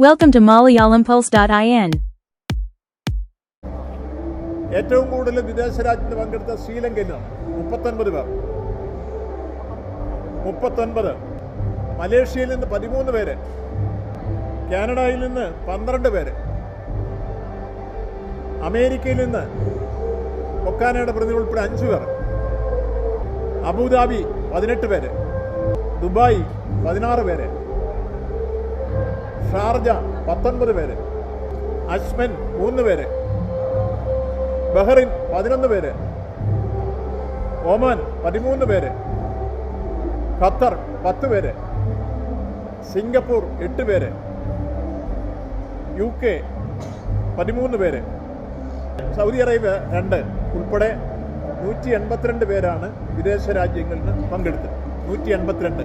Welcome to MalayalamPulse.in. ഏറ്റവും കൂടുതൽ വിദേശ രാജ്യത്ത് പങ്കെടുത്ത ശ്രീലങ്കയിൽ നിന്നാണ് മുപ്പത്തൊൻപത് പേർ. മുപ്പത്തൊൻപത്. മലേഷ്യയിൽ നിന്ന് പതിമൂന്ന് പേര്. കാനഡയിൽ നിന്ന് പന്ത്രണ്ട് പേര്. അമേരിക്കയിൽ നിന്ന് ഒക്കാനയുടെ പ്രതി ഉൾപ്പെടെ അഞ്ച് പേർ. അബുദാബി പതിനെട്ട് പേര്. ദുബായ് പതിനാറ് പേര്. ഷാർജ പത്തൊൻപത് പേര്. അശ്മൻ മൂന്ന് പേര്. ബഹ്റിൻ പതിനൊന്ന് പേര്. ഒമാൻ പതിമൂന്ന് പേര്. ഖത്തർ പത്ത് പേര്. സിംഗപ്പൂർ എട്ട് പേര്. യു കെ പതിമൂന്ന് പേര്. സൗദി അറേബ്യ രണ്ട് ഉൾപ്പെടെ നൂറ്റി എൺപത്തിരണ്ട് പേരാണ് വിദേശ രാജ്യങ്ങളിൽ നിന്ന് പങ്കെടുത്തത്. നൂറ്റി എൺപത്തിരണ്ട്.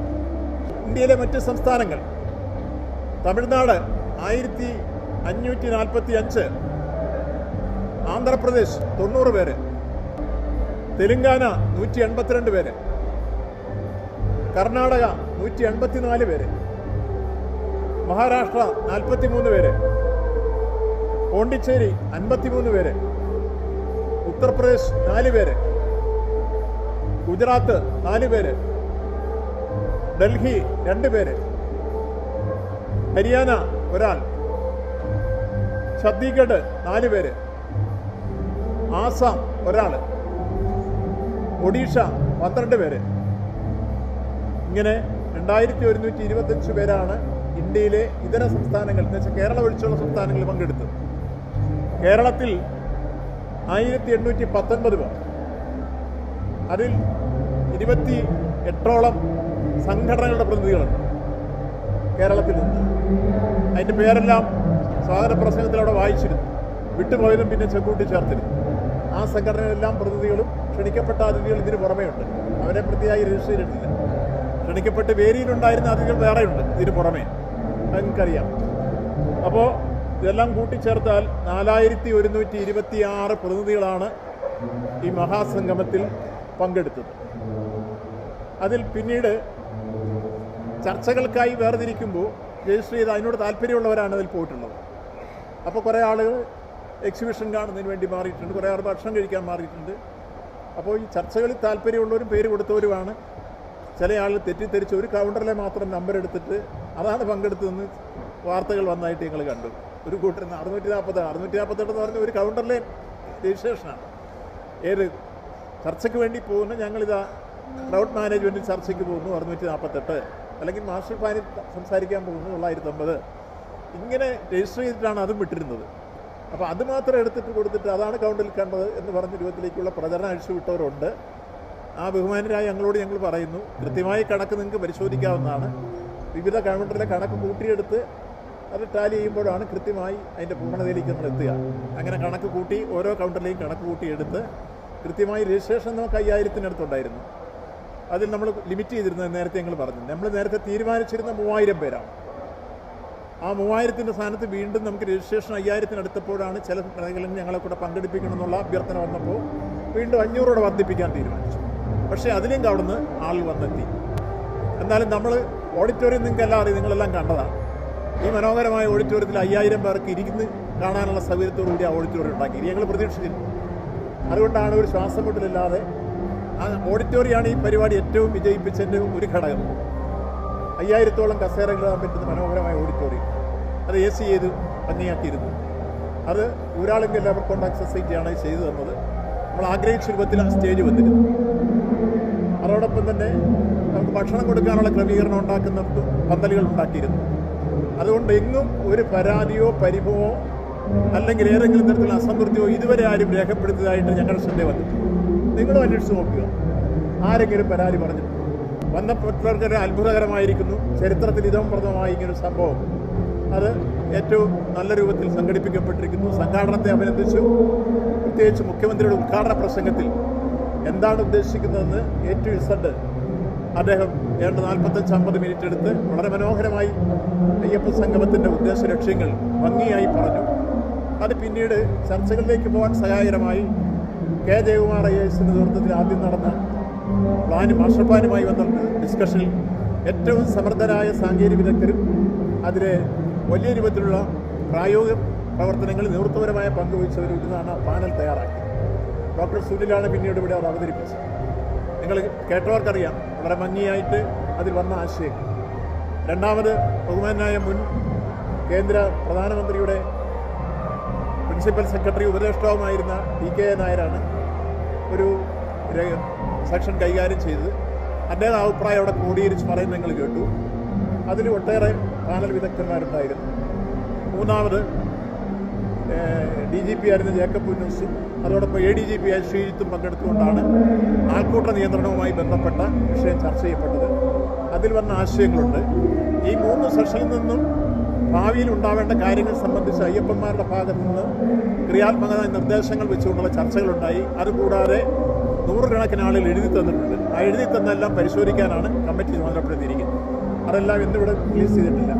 ഇന്ത്യയിലെ മറ്റ് സംസ്ഥാനങ്ങൾ. തമിഴ്നാട് ആയിരത്തി അഞ്ഞൂറ്റി നാൽപ്പത്തി അഞ്ച് ആന്ധ്രാപ്രദേശ് തൊണ്ണൂറ് പേര്. തെലുങ്കാന നൂറ്റി എൺപത്തിരണ്ട് പേര്. കർണാടക നൂറ്റി എൺപത്തിനാല് പേര്. മഹാരാഷ്ട്ര നാൽപ്പത്തി മൂന്ന് പേര്. പോണ്ടിച്ചേരി അൻപത്തിമൂന്ന് പേര്. ഉത്തർപ്രദേശ് നാല് പേര്. ഗുജറാത്ത് നാല് പേര്. ഡൽഹി രണ്ട് പേര്. ഹരിയാന ഒരാൾ. ഛത്തീസ്ഗഡ് നാല് പേര്. ആസാം ഒരാൾ. ഒഡീഷ പന്ത്രണ്ട് പേര്. ഇങ്ങനെ രണ്ടായിരത്തി ഒരുന്നൂറ്റി ഇരുപത്തഞ്ച് പേരാണ് ഇന്ത്യയിലെ ഇതര സംസ്ഥാനങ്ങൾ എന്ന് വെച്ചാൽ കേരളം ഒഴിച്ചുള്ള സംസ്ഥാനങ്ങളിൽ പങ്കെടുത്തത്. കേരളത്തിൽ ആയിരത്തി എണ്ണൂറ്റി പത്തൊൻപത് പേർ. അതിൽ ഇരുപത്തി എട്ടോളം സംഘടനകളുടെ പ്രതിനിധികളുണ്ട്. കേരളത്തിൽ അതിന്റെ പേരെല്ലാം സ്വാഗത പ്രസംഗത്തിൽ അവിടെ വായിച്ചിരുന്നു. വിട്ടുപോയതും പിന്നെ ചെക്കൂട്ടി ചേർത്തിരുന്നു. ആ സംഘടനയിലെല്ലാം പ്രതിനിധികളും ക്ഷണിക്കപ്പെട്ട അതിഥികൾ ഇതിന് പുറമേയുണ്ട്. അവരെ പ്രതിയായി രജിസ്റ്റർ ചെയ്തിട്ടില്ല. ക്ഷണിക്കപ്പെട്ട് വേരിയിലുണ്ടായിരുന്ന അതിഥികൾ വേറെയുണ്ട് ഇതിന് പുറമേ. നിങ്ങൾക്കറിയാം അപ്പോൾ ഇതെല്ലാം കൂട്ടിച്ചേർത്താൽ നാലായിരത്തി ഒരുന്നൂറ്റി ഇരുപത്തി ആറ് പ്രതിനിധികളാണ് ഈ മഹാസംഗമത്തിൽ പങ്കെടുത്തത്. അതിൽ പിന്നീട് ചർച്ചകൾക്കായി വേർതിരിക്കുമ്പോൾ രജിസ്റ്റർ ചെയ്ത് അതിനോട് താല്പര്യമുള്ളവരാണ് അതിൽ പോയിട്ടുള്ളത്. അപ്പോൾ കുറേ ആളുകൾ എക്സിബിഷൻ കാണുന്നതിന് വേണ്ടി മാറിയിട്ടുണ്ട്. കുറേ ആൾ ഭക്ഷണം കഴിക്കാൻ മാറിയിട്ടുണ്ട്. അപ്പോൾ ഈ ചർച്ചകളിൽ താല്പര്യമുള്ളവരും പേര് കൊടുത്തവരുമാണ്. ചില ആളുകൾ തെറ്റിദ്ധരിച്ച് ഒരു കൗണ്ടറിലെ മാത്രം നമ്പർ എടുത്തിട്ട് അതാണ് പങ്കെടുത്തതെന്ന് വാർത്തകൾ വന്നായിട്ട് ഞങ്ങൾ കണ്ടു. ഒരു കൂട്ടർ അറുന്നൂറ്റി നാൽപ്പത് അറുന്നൂറ്റി നാൽപ്പത്തെട്ട് എന്ന് പറഞ്ഞ ഒരു കൗണ്ടറിലെ രജിസ്ട്രേഷനാണ് ഏത് ചർച്ചയ്ക്ക് വേണ്ടി പോകുന്ന ഞങ്ങളിതാ ക്രൗഡ് മാനേജ്മെന്റ് ചർച്ചയ്ക്ക് പോകുന്നു അറുന്നൂറ്റി നാൽപ്പത്തെട്ട് അല്ലെങ്കിൽ മാസ്റ്റർ പ്ലാനിൽ സംസാരിക്കാൻ പോകുന്നു തൊള്ളായിരത്തി അമ്പത്. ഇങ്ങനെ രജിസ്റ്റർ ചെയ്തിട്ടാണ് അതും വിട്ടിരുന്നത്. അപ്പോൾ അത് മാത്രം എടുത്തിട്ട് കൊടുത്തിട്ട് അതാണ് കൗണ്ടിൽ കണ്ടത് എന്ന് പറഞ്ഞ രൂപത്തിലേക്കുള്ള പ്രചരണം അഴിച്ചു വിട്ടവരുണ്ട്. ആ ബഹുമാനരായ ഞങ്ങളോട് ഞങ്ങൾ പറയുന്നു കൃത്യമായി കണക്ക് നിങ്ങൾക്ക് പരിശോധിക്കാവുന്നതാണ്. വിവിധ കൗണ്ടറിലെ കണക്ക് കൂട്ടിയെടുത്ത് അത് ടാലി ചെയ്യുമ്പോഴാണ് കൃത്യമായി അതിന്റെ പൂർണതയിലേക്ക് നമ്മൾ എത്തുക. അങ്ങനെ കണക്ക് കൂട്ടി ഓരോ കൗണ്ടറിലെയും കണക്ക് കൂട്ടിയെടുത്ത് കൃത്യമായി രജിസ്ട്രേഷൻ നമുക്ക് അയ്യായിരത്തിനടുത്തുണ്ടായിരുന്നു. അതിൽ നമ്മൾ ലിമിറ്റ് ചെയ്തിരുന്നത് നേരത്തെ ഞങ്ങൾ പറഞ്ഞു. നമ്മൾ നേരത്തെ തീരുമാനിച്ചിരുന്ന മൂവായിരം പേരാണ്. ആ മൂവായിരത്തിന്റെ സ്ഥാനത്ത് വീണ്ടും നമുക്ക് രജിസ്ട്രേഷൻ അയ്യായിരത്തിനടുത്തപ്പോഴാണ് ചില മേഖലകളിൽ ഞങ്ങളെ കൂടെ പങ്കെടുപ്പിക്കണം എന്നുള്ള അഭ്യർത്ഥന വന്നപ്പോൾ വീണ്ടും അഞ്ഞൂറോടെ വർദ്ധിപ്പിക്കാൻ തീരുമാനിച്ചു. പക്ഷേ അതിലും കവിടുന്ന് ആൾ വന്നെത്തി. എന്നാലും നമ്മൾ ഓഡിറ്റോറിയം നിങ്ങൾക്ക് എല്ലാം അറിയാം നിങ്ങളെല്ലാം കണ്ടതാണ്. ഈ മനോഹരമായ ഓഡിറ്റോറിയത്തിൽ അയ്യായിരം പേർക്ക് ഇരിക്കുന്ന കാണാനുള്ള സൗകര്യത്തോടു കൂടി ആ ഓഡിറ്റോറിയം ഉണ്ടാക്കി. ഞങ്ങൾ പ്രതീക്ഷിച്ചിരുന്നു അതുകൊണ്ടാണ് ഒരു ശ്വാസം മുട്ടലില്ലാതെ ഓഡിറ്റോറിയമാണ് ഈ പരിപാടി ഏറ്റവും വിജയിപ്പിച്ചതിന്റെ ഒരു ഘടകം. അയ്യായിരത്തോളം കസേരകളാൻ പറ്റുന്ന മനോഹരമായ ഓഡിറ്റോറിയം. അത് എ സി ചെയ്ത് ഭംഗിയാക്കിയിരുന്നു. അത് ഊരാളുങ്കൽ ലേബർ കൊണ്ട് സൊസൈറ്റിയാണ് ഇത് ചെയ്തു തന്നത്. നമ്മൾ ആഗ്രഹിച്ച രൂപത്തിൽ ആ സ്റ്റേജ് വന്നിരുന്നു. അതോടൊപ്പം തന്നെ നമുക്ക് ഭക്ഷണം കൊടുക്കാനുള്ള ക്രമീകരണം ഉണ്ടാക്കുന്ന പന്തലുകൾ ഉണ്ടാക്കിയിരുന്നു. അതുകൊണ്ട് എങ്ങും ഒരു പരാതിയോ പരിഭവോ അല്ലെങ്കിൽ ഏതെങ്കിലും തരത്തിലുള്ള അസംതൃപ്തിയോ ഇതുവരെ ആരും രേഖപ്പെടുത്തിയതായിട്ട് ഞങ്ങളുടെ ശ്രദ്ധ വന്നിട്ടില്ല. നിങ്ങളും അന്വേഷിച്ച് നോക്കുക. ആരെങ്കിലും പരാതി പറഞ്ഞു വന്ന പ്രവർത്തകർ അത്ഭുതകരമായിരിക്കുന്നു. ചരിത്രത്തിൽ ഇതം പ്രഥമമായി ഇങ്ങനൊരു സംഭവം. അത് ഏറ്റവും നല്ല രൂപത്തിൽ സംഘടിപ്പിക്കപ്പെട്ടിരിക്കുന്നു. സംഘാടനത്തെ അഭിനന്ദിച്ചു. പ്രത്യേകിച്ച് മുഖ്യമന്ത്രിയുടെ ഉദ്ഘാടന പ്രസംഗത്തിൽ എന്താണ് ഉദ്ദേശിക്കുന്നതെന്ന് ടു ഇസഡ് അദ്ദേഹം ഏതാണ്ട് നാൽപ്പത്തഞ്ച് അമ്പത് മിനിറ്റ് എടുത്ത് വളരെ മനോഹരമായി അയ്യപ്പ സംഗമത്തിന്റെ ഉദ്ദേശ ലക്ഷ്യങ്ങൾ ഭംഗിയായി പറഞ്ഞു. അത് പിന്നീട് ചർച്ചകളിലേക്ക് പോകാൻ സഹായകരമായി കെ ജയകുമാർ ഐ നേതൃത്വത്തിൽ ആദ്യം നടന്ന പ്ലാൻ മാസ്റ്റർ പ്ലാനുമായി ബന്ധപ്പെട്ട ഡിസ്കഷനിൽ ഏറ്റവും സമർത്ഥരായ സാങ്കേതിക വിദഗ്ധരും അതിലെ വലിയ രൂപത്തിലുള്ള പ്രായോഗിക പ്രവർത്തനങ്ങളിൽ നേതൃത്വപരമായ പങ്ക് വഹിച്ചവർ ഇതാണ് പാനൽ തയ്യാറാക്കിയത്. ഡോക്ടർ സുനിലാണ് പിന്നീട് ഇവിടെ അത് അവതരിപ്പിച്ചത്. നിങ്ങൾ കേട്ടവർക്കറിയാം വളരെ ഭംഗിയായിട്ട് അതിൽ വന്ന ആശയം. രണ്ടാമത് ബഹുമാനായ മുൻ കേന്ദ്ര പ്രധാനമന്ത്രിയുടെ പ്രിൻസിപ്പൽ സെക്രട്ടറി ഉപദേഷ്ടാവുമായിരുന്ന ടി കെ നായരാണ് ഒരു സെക്ഷൻ കൈകാര്യം ചെയ്തത്. അദ്ദേഹം അഭിപ്രായം അവിടെ ക്രോഡീകരിച്ച് പറയുന്നത് നിങ്ങൾ കേട്ടു. അതിൽ ഒട്ടേറെ പാനൽ വിദഗ്ധന്മാരുണ്ടായിരുന്നു. മൂന്നാമത് ഡി ജി പി ആയിരുന്ന ജേക്കബ് പുന്നൂസും അതോടൊപ്പം എ ഡി ജി പി ആയ ശ്രീജിത്തും പങ്കെടുത്തുകൊണ്ടാണ് ആൾക്കൂട്ട നിയന്ത്രണവുമായി ബന്ധപ്പെട്ട വിഷയം ചർച്ച ചെയ്യപ്പെട്ടത്. അതിൽ വന്ന ആശയങ്ങളുണ്ട്. ഈ മൂന്ന് സെഷനിൽ നിന്നും ഭാവിയിൽ ഉണ്ടാവേണ്ട കാര്യങ്ങൾ സംബന്ധിച്ച് അയ്യപ്പന്മാരുടെ ഭാഗത്തു നിന്ന് ക്രിയാത്മകമായ നിർദ്ദേശങ്ങൾ വെച്ചുകൊണ്ടുള്ള ചർച്ചകളുണ്ടായി. അതുകൂടാതെ നൂറുകണക്കിന് ആളുകൾ എഴുതി തന്നിട്ടുണ്ട്. ആ എഴുതി തന്നെല്ലാം പരിശോധിക്കാനാണ് കമ്മിറ്റി ചുമതലപ്പെടുത്തിയിരിക്കുന്നത്. അതെല്ലാം ഇന്നിവിടെ റിലീസ് ചെയ്തിട്ടില്ല.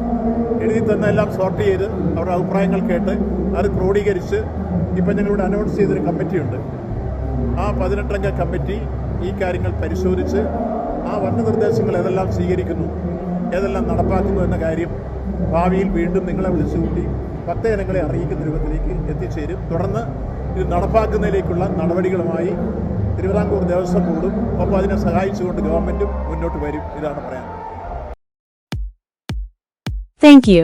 എഴുതി തന്നെല്ലാം സോർട്ട് ചെയ്ത് അവരുടെ അഭിപ്രായങ്ങൾ കേട്ട് അത് ക്രോഡീകരിച്ച് ഇപ്പം ഞങ്ങളിവിടെ അനൗൺസ് ചെയ്തൊരു കമ്മിറ്റിയുണ്ട്. ആ പതിനെട്ടംഗ കമ്മിറ്റി ഈ കാര്യങ്ങൾ പരിശോധിച്ച് ആ വന്ന നിർദ്ദേശങ്ങൾ ഏതെല്ലാം സ്വീകരിക്കുന്നു ഏതെല്ലാം നടപ്പാക്കുന്നു എന്ന കാര്യം ഭാവിയിൽ വീണ്ടും നിങ്ങളെ വിളിച്ചുകൂട്ടി പത്ത് ജനങ്ങളെ അറിയിക്കുന്ന രൂപത്തിലേക്ക് എത്തിച്ചേരും തുടർന്ന് ഇത് നടപ്പാക്കുന്നതിലേക്കുള്ള നടപടികളുമായി തിരുവിതാംകൂർ ദേവസ്വം ബോർഡും ഒപ്പം അതിനെ സഹായിച്ചുകൊണ്ട് ഗവൺമെന്റും മുന്നോട്ട് വരും ഇതാണ് പറയാൻ Thank you.